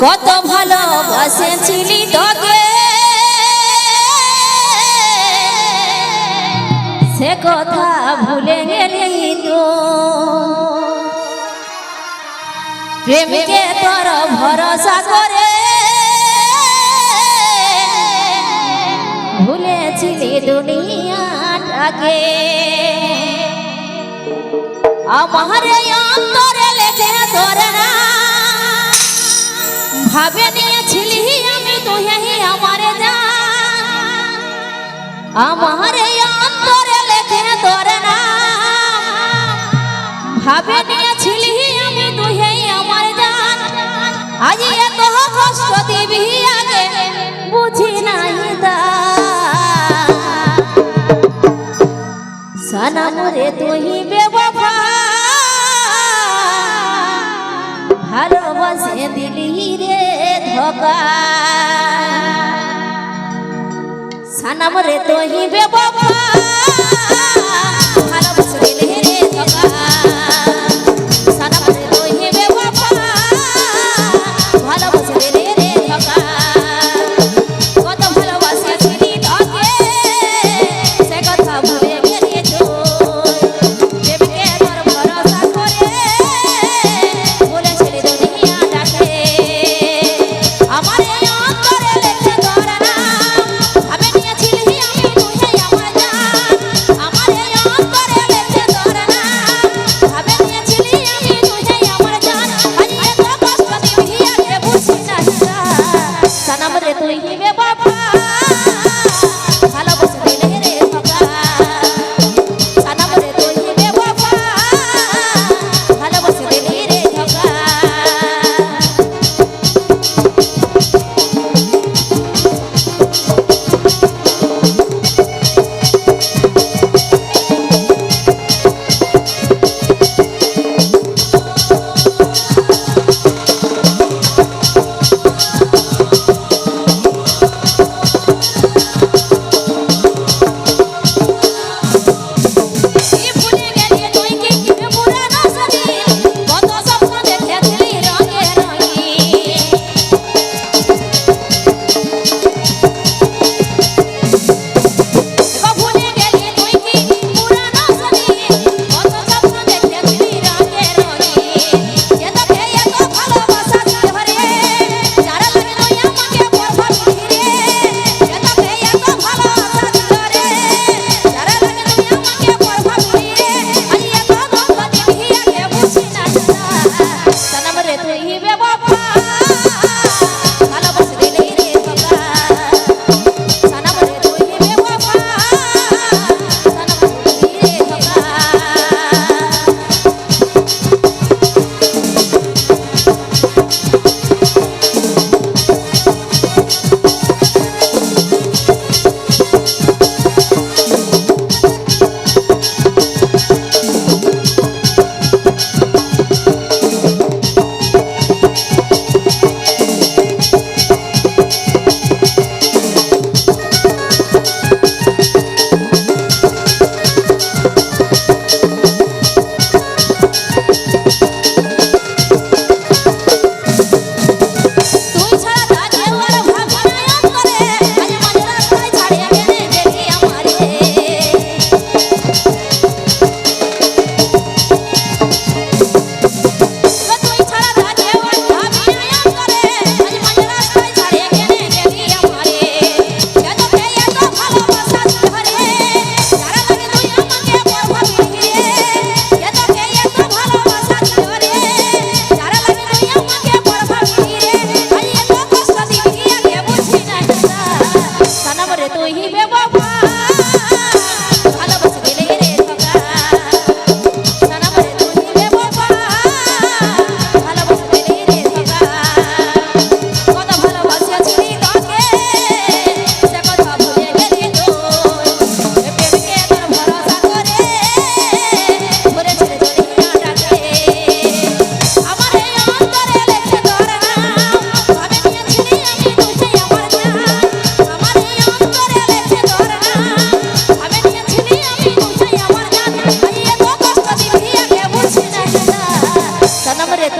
কত ভালোবাসেছিলি তোকে। সে কথা ভুলে গেলি তো। প্রেমকে তোর ভরসা করে। ভুলেছিলি দুনিয়াটাকে। আমার অন্তরে লেখে তোর না ভাবে নিয়েছিলি আমি তুই আমার আমার অন্তরে লেখে তোর না। ভাবে নিয়েছিলি আমি তুই আমার আজ এত কষ্ট দিবি আগে, বুঝি নাই সানামরে তুই বে সানাম রে তোহি বে বাবা।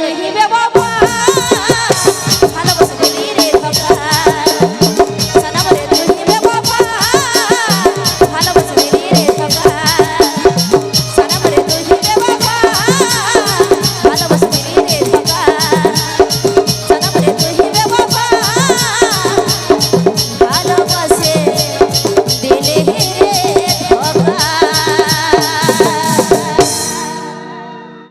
দেখিবে